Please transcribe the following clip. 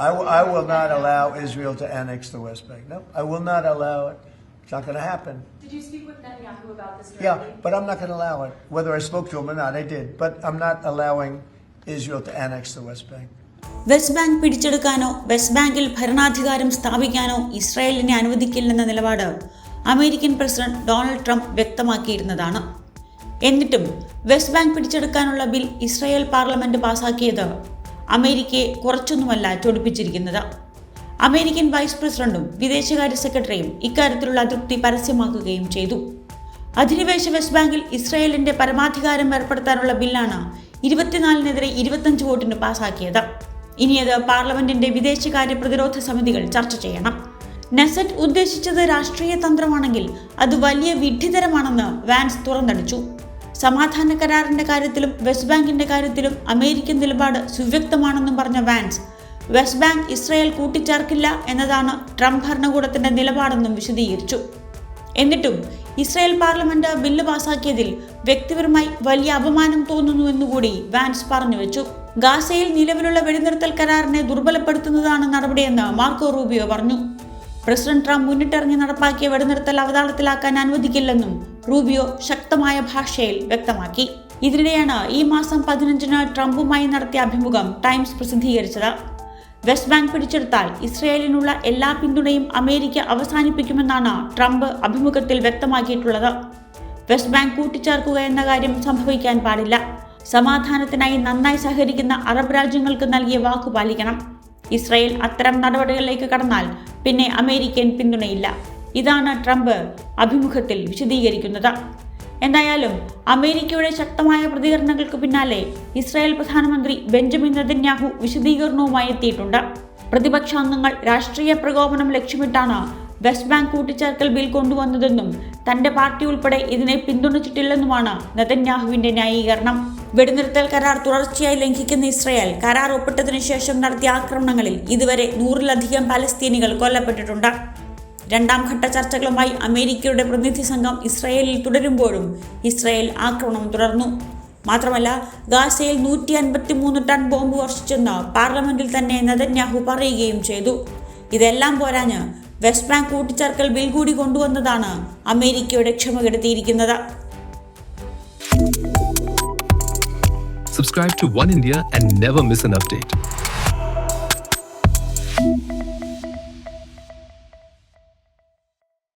I, w- I will not allow Israel to annex the West Bank. No, I will not allow it. It's not going to happen. Did you speak with Netanyahu about this Directly? Yeah, but I'm not going to allow it. Whether I spoke to him or not, I did. But I'm not allowing Israel to annex the West Bank. West Bank പിടിച്ചെടുക്കാനോ West ബാങ്കിൽ ഭരണാധികാരം സ്ഥാപിക്കാനോ ഇസ്രായേലിനെ അനുവദിക്കില്ലെന്ന നിലപാട് American president Donald Trump വ്യക്തമാക്കിയിരുന്നതാണ് എന്നിട്ടും West Bank പിടിച്ചെടുക്കാനുള്ള bill Israel parliament പാസാക്കിയത് അമേരിക്കയെ കുറച്ചൊന്നുമല്ല ചൊടിപ്പിച്ചിരിക്കുന്നത്. അമേരിക്കൻ വൈസ് പ്രസിഡന്റും വിദേശകാര്യ സെക്രട്ടറിയും ഇക്കാര്യത്തിലുള്ള അതൃപ്തി പരസ്യമാക്കുകയും ചെയ്തു. അധിനിവേശ വെസ്റ്റ് ബാങ്കിൽ ഇസ്രായേലിന്റെ പരമാധികാരം ഏർപ്പെടുത്താനുള്ള ബില്ലാണ് ഇരുപത്തിനാലിനെതിരെ ഇരുപത്തഞ്ച് വോട്ടിന് പാസാക്കിയത്. ഇനി അത് പാർലമെന്റിന്റെ വിദേശകാര്യ പ്രതിരോധ സമിതികൾ ചർച്ച ചെയ്യണം. നെസറ്റ് ഉദ്ദേശിച്ചത് രാഷ്ട്രീയ തന്ത്രമാണെങ്കിൽ അത് വലിയ വിഡ്ഢിതരമാണെന്ന് വാൻസ് തുറന്നടിച്ചു. സമാധാന കരാറിന്റെ കാര്യത്തിലും വെസ്റ്റ് ബാങ്കിന്റെ കാര്യത്തിലും അമേരിക്കൻ നിലപാട് സുവ്യക്തമാണെന്നും പറഞ്ഞ വാൻസ് വെസ്റ്റ് ബാങ്ക് ഇസ്രായേൽ കൂട്ടിച്ചേർക്കില്ല എന്നതാണ് ട്രംപ് ഭരണകൂടത്തിന്റെ നിലപാടെന്നും വിശദീകരിച്ചു. എന്നിട്ടും ഇസ്രായേൽ പാർലമെന്റ് ബില്ല് പാസാക്കിയതിൽ വ്യക്തിപരമായി വലിയ അപമാനം തോന്നുന്നുവെന്നുകൂടി വാൻസ് പറഞ്ഞു വെച്ചു. ഗാസയിൽ നിലവിലുള്ള വെടിനിർത്തൽ കരാറിനെ ദുർബലപ്പെടുത്തുന്നതാണ് നടപടിയെന്ന് മാർക്കോ റൂബിയോ പറഞ്ഞു. പ്രസിഡന്റ് ട്രംപ് മുന്നിട്ടിറങ്ങി നടപ്പാക്കിയ വെടിനിർത്തൽ അവതാളത്തിലാക്കാൻ അനുവദിക്കില്ലെന്നും റൂബിയോ ശക്തമായ ഭാഷയിൽ വ്യക്തമാക്കി. ഇതിനിടെയാണ് ഈ മാസം പതിനഞ്ചിന് ട്രംപുമായി നടത്തിയ അഭിമുഖം ടൈംസ് പ്രസിദ്ധീകരിച്ചത്. വെസ്റ്റ് ബാങ്ക് പിടിച്ചെടുത്താൽ ഇസ്രയേലിനുള്ള എല്ലാ പിന്തുണയും അമേരിക്ക അവസാനിപ്പിക്കുമെന്നാണ് ട്രംപ് അഭിമുഖത്തിൽ വ്യക്തമാക്കിയിട്ടുള്ളത്. വെസ്റ്റ് ബാങ്ക് കൂട്ടിച്ചേർക്കുക എന്ന കാര്യം സംഭവിക്കാൻ പാടില്ല. സമാധാനത്തിനായി നന്നായി സഹകരിക്കുന്ന അറബ് രാജ്യങ്ങൾക്ക് നൽകിയ വാക്കു പാലിക്കണം. ഇസ്രയേൽ അത്തരം നടപടികളിലേക്ക് കടന്നാൽ പിന്നെ അമേരിക്കൻ പിന്തുണയില്ല. ഇതാണ് ട്രംപ് അഭിമുഖത്തിൽ വിശദീകരിക്കുന്നത്. എന്തായാലും അമേരിക്കയുടെ ശക്തമായ പ്രതികരണങ്ങൾക്ക് പിന്നാലെ ഇസ്രായേൽ പ്രധാനമന്ത്രി ബെഞ്ചമിൻ നെതന്യാഹു വിശദീകരണവുമായി എത്തിയിട്ടുണ്ട്. പ്രതിപക്ഷാംഗങ്ങൾ രാഷ്ട്രീയ പ്രകോപനം ലക്ഷ്യമിട്ടാണ് വെസ്റ്റ് ബാങ്ക് കൂട്ടിച്ചേർക്കൽ ബിൽ കൊണ്ടുവന്നതെന്നും തന്റെ പാർട്ടി ഉൾപ്പെടെ ഇതിനെ പിന്തുണച്ചിട്ടില്ലെന്നുമാണ് നെതന്യാഹുവിന്റെ ന്യായീകരണം. വെടിനിർത്തൽ കരാർ തുടർച്ചയായി ലംഘിക്കുന്ന ഇസ്രായേൽ കരാർ ഒപ്പിട്ടതിനു ശേഷം നടത്തിയ ആക്രമണങ്ങളിൽ ഇതുവരെ നൂറിലധികം പലസ്തീനികൾ കൊല്ലപ്പെട്ടിട്ടുണ്ട്. രണ്ടാം ഘട്ട ചർച്ചകളുമായി അമേരിക്കയുടെ പ്രതിനിധി സംഘം ഇസ്രായേലിൽ തുടരുമ്പോഴും ഇസ്രായേൽ ആക്രമണം തുടർന്നു. മാത്രമല്ല ഗാസയിൽ നൂറ്റി അൻപത്തി മൂന്ന് ടൺ ബോംബ് വർഷിച്ചെന്ന് പാർലമെന്റിൽ തന്നെ നദന്യാഹു പറയുകയും ചെയ്തു. ഇതെല്ലാം പോരാഞ്ഞ് വെസ്റ്റ് ബാങ്ക് കൂട്ടിച്ചേർക്കൽ ബിൽ കൂടി കൊണ്ടുവന്നതാണ് അമേരിക്കയുടെ ക്ഷമ കെടുത്തിയിരിക്കുന്നത് Subscribe to One India and never miss an update.